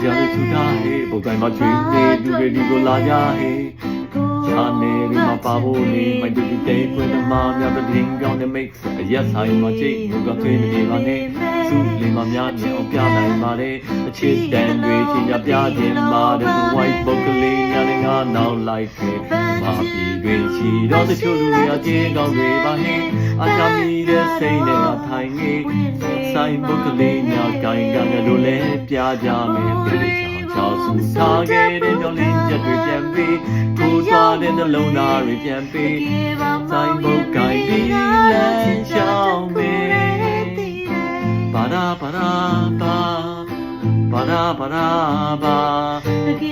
ထူထားဟေးပုံတိုင်းမှာကျွေးနေလူတွေဒီကိုလာကြဟေးဂျာနေရီမှာပါဖို့နေမိုက်တူတူတဲခွေးသမားများတဲ့ရင်ကောင်းတဲ့မိတ်အရက်ဆိုင်မှာချိန်ငုကသွေးမနေပါနဲ့သူ့လေးမများနေအောင်ပြနိုင်ပါတယ်အချစ်တန်တွေချင်းကြပြခြင်းပါတယ် white book ကလေးများနဲ့ငါနောက်လိုက်ခဲ့မာပြည်တွင်ရှိတော့တချို့လူတွေအကျဉ်းကောင်းတွေပါဟင်းအချမ်းမီတဲ့စိတ်နဲ့ထိုင်နေဆိုင်ဘုတ်ကလေးများ ကိုင်ကငယ်လိုလဲပြကြမယ်ပြေချောင်းချောင်းဆူစားခဲ့တဲ့ညလင်းချက်တွေပြန်ပြီးကိုးသွားတဲ့နှလုံးသားတွေပြန်ပြီးဆိုင်ဘုတ်ကိုင်ပြီးလမ်းချောင်းပဲဘာရာဘာရာဘာဘာရာဘာရာဘာတကယ်ပါမ